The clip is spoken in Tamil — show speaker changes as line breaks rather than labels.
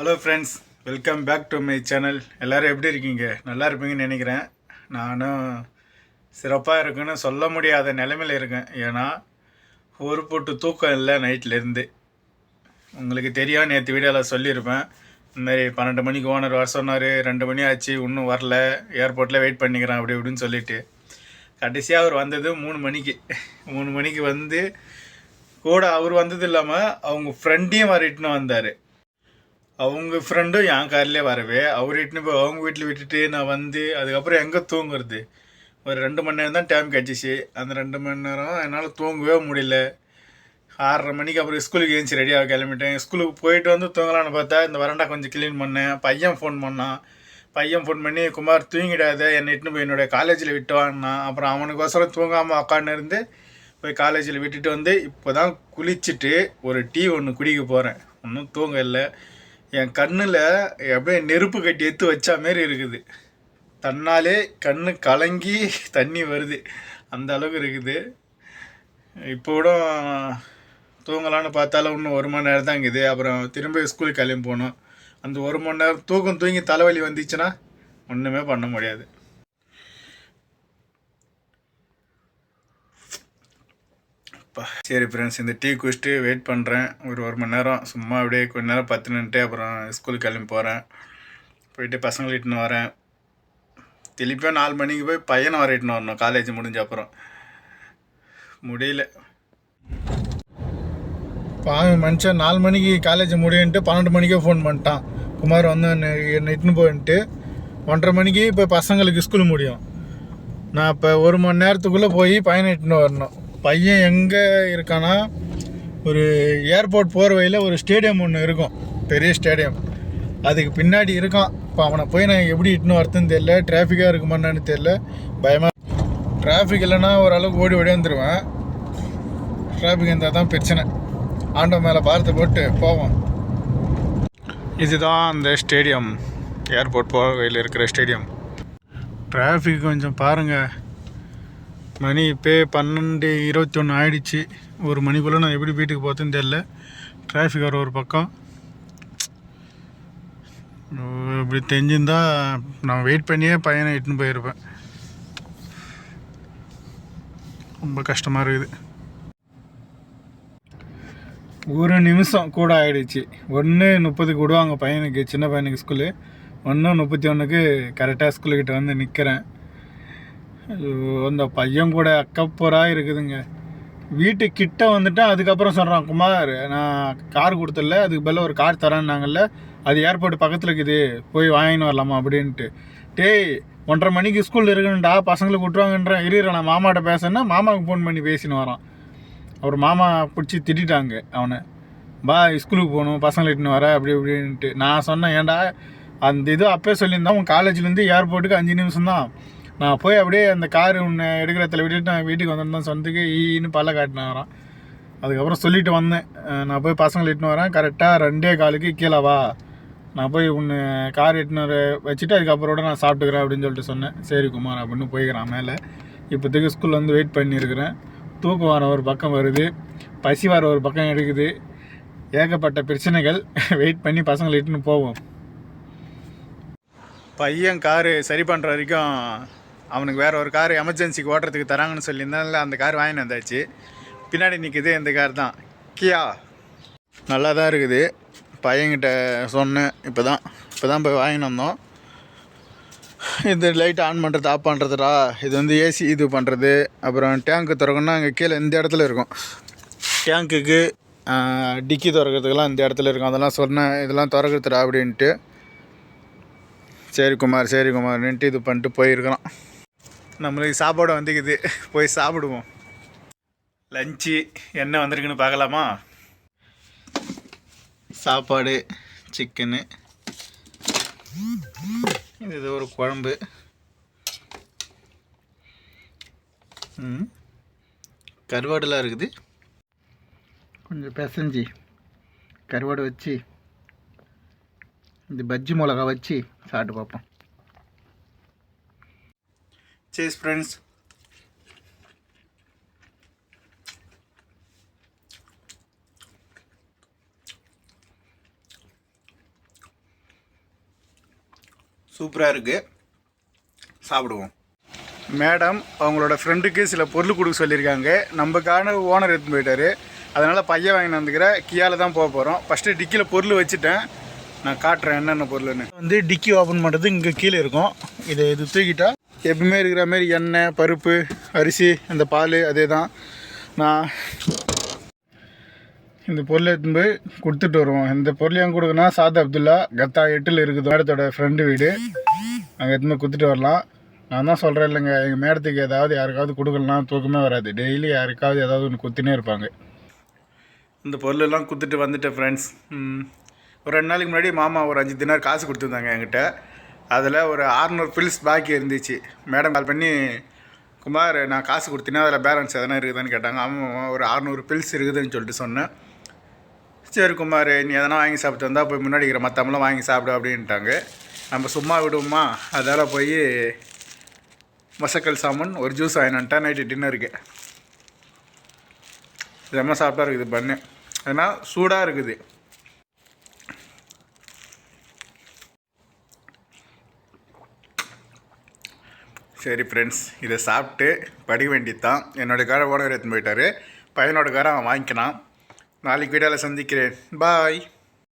Hello friends welcome back to my channel எல்லோரும் எப்படி இருக்கீங்க? நல்லா இருப்பீங்கன்னு நினைக்கிறேன். நானும் சிறப்பாக இருக்குன்னு சொல்ல முடியாத நிலைமையில் இருக்கேன். ஏன்னா ஒரு போட்டு தூக்கம் இல்லை நைட்லேருந்து உங்களுக்கு தெரியும் நேற்று வீடியோவில் சொல்லியிருப்பேன். இந்த மாதிரி பன்னெண்டு மணிக்கு ஓனர் வர சொன்னார். ரெண்டு மணி ஆச்சு இன்னும் வரல. ஏர்போர்ட்டில் வெயிட் பண்ணிக்கிறேன் அப்படி இப்படின்னு சொல்லிட்டு. கடைசியாக அவர் வந்தது மூணு மணிக்கு. மூணு மணிக்கு வந்து கூட அவர் வந்தது இல்லாமல் அவங்க ஃப்ரெண்டையும் வரட்டுன்னு வந்தார். அவங்க ஃப்ரெண்டும் என் கார்லேயே வரவே. அவர் இட்டுன்னு போய் அவங்க வீட்டில் விட்டுட்டு நான் வந்து அதுக்கப்புறம் எங்கே தூங்குறது? ஒரு ரெண்டு மணி நேரம் தான் டைம் கிடச்சிச்சு அந்த ரெண்டு மணி நேரம் என்னால் தூங்கவே முடியல. ஆறரை மணிக்கு அப்புறம் ஸ்கூலுக்கு ஏஞ்சி ரெடியாக கிளம்பிட்டேன். ஸ்கூலுக்கு போயிட்டு வந்து தூங்கலான்னு பார்த்தா இந்த வரண்டா கொஞ்சம் க்ளீன் பண்ணேன். பையன் ஃபோன் பண்ணான். பையன் ஃபோன் பண்ணி குமார் தூங்கிடாத. என்னை இட்டுன்னு போய் என்னுடைய காலேஜில் விட்டுவான்னா அப்புறம் அவனுக்கோசரம் தூங்காமல் உக்காந்து இருந்து போய் காலேஜில் விட்டுட்டு வந்து இப்போ தான் குளிச்சுட்டு ஒரு டீ ஒன்று குடிக்க போகிறேன் ஒன்றும் தூங்க இல்லை என் கண்ணில் அப்படியே நெருப்பு கட்டி எடுத்து வச்ச மாரி இருக்குது. தன்னாலே கண்ணு கலங்கி தண்ணி வருது. அந்த அளவுக்கு இருக்குது. இப்போ கூட தூங்கலான்னு பார்த்தாலும் இன்னும் ஒரு மணி நேரம் தான் இருக்குது. அப்புறம் திரும்ப ஸ்கூலுக்கு கிளம்பி போகணும். அந்த ஒரு மணி நேரம் தூக்கம் தூங்கி தலைவலி வந்துச்சுன்னா ஒன்றுமே பண்ண முடியாது. அப்பா. சரி ஃப்ரெண்ட்ஸ் இந்த டீ குடிச்சிட்டு வெயிட் பண்ணுறேன் ஒரு ஒரு மணி நேரம். சும்மா அப்படியே கொஞ்ச நேரம் பத்து நின்றுட்டு அப்புறம் ஸ்கூலுக்கு கிளம்பி போகிறேன் போயிட்டு பசங்களை இட்டுன்னு வரேன். திருப்பியும் நாலு மணிக்கு போய் பையனை வர இட்டுன்னு வரணும். காலேஜ் முடிஞ்ச அப்புறம். முடியல. பாவி மனுஷன் நாலு மணிக்கு காலேஜ் முடியுன்ட்டு பன்னெண்டு மணிக்கே ஃபோன் பண்ணிட்டான். குமார் வந்து என்னை என்னை இட்டுன்னு போயின்ட்டு ஒன்றரை மணிக்கு இப்போ பசங்களுக்கு ஸ்கூல் முடியும். நான் இப்போ ஒரு மணி நேரத்துக்குள்ளே போய் பையனை இட்டுன்னு வரணும். பையன் எங்கே இருக்கானா ஒரு ஏர்போர்ட் போகிற வழியில் ஒரு ஸ்டேடியம் ஒன்று இருக்கும். பெரிய ஸ்டேடியம் அதுக்கு பின்னாடி இருக்கான். இப்போ அவனை போய் நான் எப்படி இட்டுன்னு வரதுன்னு தெரியல. டிராஃபிக்காக இருக்குமான்னு தெரியல. பயமாக டிராஃபிக் இல்லைன்னா ஓரளவுக்கு ஓடி ஓடி வந்துடுவேன் டிராஃபிக் இருந்தால் தான் பிரச்சனை. ஆண்டவன் மேலே பாரத்தை போட்டு போவோம். இதுதான் அந்த ஸ்டேடியம் ஏர்போர்ட் போகிற வழியில் இருக்கிற ஸ்டேடியம் டிராஃபிக் கொஞ்சம் பாருங்கள் மணி இப்போ பன்னெண்டு இருபத்தி ஒன்று ஆயிடுச்சு. ஒரு மணிக்குள்ளே நான் எப்படி வீட்டுக்கு போகிறதுன்னு தெரில டிராஃபிக் வர ஒரு பக்கம். இப்படி தெரிஞ்சிருந்தா நான் வெயிட் பண்ணியே பையனை இட்டுன்னு போயிருப்பேன். ரொம்ப கஷ்டமாக இருக்குது. ஒரு நிமிஷம் கூட ஆயிடுச்சு. ஒன்று முப்பதுக்கு விடுவாங்க பையனுக்கு சின்ன பையனுக்கு ஸ்கூலு ஒன்று முப்பத்தி ஒன்றுக்கு கரெக்டாக ஸ்கூலுக்கிட்ட வந்து நிற்கிறேன் அந்த பையன் கூட அக்கப்போராக இருக்குதுங்க. வீட்டு கிட்ட வந்துட்டேன் அதுக்கப்புறம் சொல்கிறான் குமார் நான் கார் கொடுத்தல அதுக்கு பதில் ஒரு கார் தரேன்னாங்கல்ல அது ஏர்போர்ட் பக்கத்தில் இருக்குது போய் வாங்கின்னு வரலாமா? அப்படின்ட்டு. டேய் ஒன்றரை மணிக்கு ஸ்கூல் இருக்குன்டா பசங்களுக்கு விட்ருவாங்கன்றேன் இருக்கிற நான் மாமாட்ட பேசுனா மாமாவுக்கு ஃபோன் பண்ணி பேசின்னு வரான். அவர் மாமா பிடிச்சி திட்டாங்க அவனை. பா ஸ்கூலுக்கு போகணும் பசங்களை இட்டுன்னு வர அப்படி இப்படின்ட்டு. நான் சொன்னேன் ஏன்டா? அந்த இது அப்பயே சொல்லியிருந்தான் உன் காலேஜ்லேருந்து ஏர்போர்ட்டுக்கு அஞ்சு நிமிஷம் தான் நான் போய் அப்படியே அந்த கார் உன்னை எடுக்கிறத்துல விட்டுட்டு நான் வீட்டுக்கு வந்துருந்தேன் சொன்னதுக்கு ஈன்னு பல்ல காட்டினேன் வரான் அதுக்கப்புறம் சொல்லிட்டு வந்தேன். நான் போய் பசங்களை இட்டுன்னு வரேன். கரெக்டாக ரெண்டே காலுக்கு கீழே வா. நான் போய் உன்னை கார் இட்டுன்னு வர வச்சுட்டு அதுக்கப்புறம் நான் சாப்பிட்டுக்கிறேன் அப்படின்னு சொல்லிட்டு சொன்னேன். சரி குமார் அப்படின்னு போய்க்கிறான் மேலே. இப்போதைக்கு ஸ்கூலில் வந்து வெயிட் பண்ணியிருக்கிறேன். தூக்கம் வர ஒரு பக்கம் வருது. பசி வர ஒரு பக்கம் எடுக்குது. ஏகப்பட்ட பிரச்சனைகள். வெயிட் பண்ணி பசங்களை இட்டுன்னு போவோம். பையன் காரு சரி பண்ணுற வரைக்கும் அவனுக்கு வேறு ஒரு கார் எமர்ஜென்சிக்கு ஓட்டுறதுக்கு தராங்கன்னு சொல்லியிருந்தால அந்த கார் வாங்கிட்டு வந்தாச்சு. பின்னாடி நிற்கிது இந்த கார் தான். கியா? நல்லா தான் இருக்குது. பையன்கிட்ட சொன்னேன் இப்போ தான் இப்போ தான் போய் வாங்கிட்டு வந்தோம். இது லைட் ஆன் பண்ணுறது ஆஃப் பண்ணுறதுடா இது வந்து ஏசி இது பண்ணுறது அப்புறம் டேங்க்கு திறக்கணும்னா அங்கே கீழே இந்த இடத்துல இருக்கும். டேங்க்குக்கு டிக்கி திறக்கிறதுக்கெல்லாம் இந்த இடத்துல இருக்கும். அதெல்லாம் சொன்னேன் இதெல்லாம் திறக்கிறதுடா அப்படின்ட்டு. சரி குமார் சரி குமார்னுட்டு இது பண்ணிட்டு போயிருக்கிறான். நம்மளுக்கு சாப்பாடு வந்துக்குது. போய் சாப்பிடுவோம். லஞ்சு என்ன வந்திருக்குன்னு பார்க்கலாமா? சாப்பாடு சிக்கனு இது ஒரு குழம்பு. ம். கருவாடுலாம் இருக்குது. கொஞ்சம் பெசஞ்சி கருவாடு வச்சு இந்த பஜ்ஜி மிளகா வச்சு சாப்பிட்டு பார்ப்போம். சீஸ் ஃப்ரெண்ட்ஸ் சூப்பராக இருக்குது சாப்பிடுவோம். மேடம் அவங்களோட ஃப்ரெண்டுக்கு சில பொருள் கொடுக்க சொல்லியிருக்காங்க. நம்மக்கான ஓனர் எடுத்துன்னு போயிட்டாரு. அதனால் பையன் வாங்கி வந்துக்கிற கியால தான் போக போகிறோம் ஃபஸ்ட்டு டிக்கியில் பொருள் வச்சுட்டேன். நான் காட்டுறேன் என்னென்ன பொருள்னு. வந்து டிக்கி ஓப்பன் பண்ணுறது இங்கே கீழே இருக்கும். இதை இது தூக்கிட்டா எப்பவுமே இருக்கிற மாதிரி எண்ணெய் பருப்பு அரிசி அந்த பால் அதே தான் நான் இந்த பொருளை எடுத்துன்னு போய் கொடுத்துட்டு வருவோம். இந்த பொருள் ஏன் கொடுக்கணும்னா சாத் அப்துல்லா கத்தா எட்டில் இருக்குது. மேடத்தோட ஃப்ரெண்டு வீடு. அங்கே எடுத்துன்னு போய் கொடுத்துட்டு வரலாம். நான் தான் சொல்கிறேன் இல்லைங்க. எங்கள் மேடத்துக்கு ஏதாவது யாருக்காவது கொடுக்கலாம் தூக்கமே வராது. டெய்லி யாருக்காவது ஏதாவது ஒன்று குத்தினே இருப்பாங்க. இந்த பொருளெல்லாம் கொடுத்துட்டு வந்துட்டேன் ஃப்ரெண்ட்ஸ் ஒரு ரெண்டு நாளைக்கு முன்னாடி மாமா ஒரு அஞ்சு தினார் காசு கொடுத்துருந்தாங்க என்கிட்ட. அதில் ஒரு அறநூறு பில்ஸ் பாக்கி இருந்துச்சு. மேடம் கால் பண்ணி குமார் நான் காசு கொடுத்தேன்னா அதில் பேலன்ஸ் எதனா இருக்குதான்னு கேட்டாங்க. ஆமாம் ஒரு அறநூறு பில்ஸ் இருக்குதுன்னு சொல்லிட்டு சொன்னேன். சரி குமார் நீ எதனா வாங்கி சாப்பிட்டு வந்தால் போய் முன்னாடி இருக்கிற மற்றவங்களாம் வாங்கி சாப்பிடு அப்படின்ட்டாங்க. நம்ம சும்மா விடுவோமா அதால் போய் மசக்கல் சாமன் ஒரு ஜூஸ் வாங்கினான்ட்டா நைட்டு டின்னருக்கு செம்ம சாப்பிட்டா இருக்குது பண்ணு. ஏன்னா சூடாக இருக்குது. சரி ஃப்ரெண்ட்ஸ் இதை சாப்பிட்டு படிக்க வேண்டியது தான் என்னோட காரை ஓனர் எடுத்துன்னு போயிட்டார். பையனோட காரை அவன் வாங்கிக்கினான் நாளைக்கு வீடியோவில் சந்திக்கிறேன். பாய்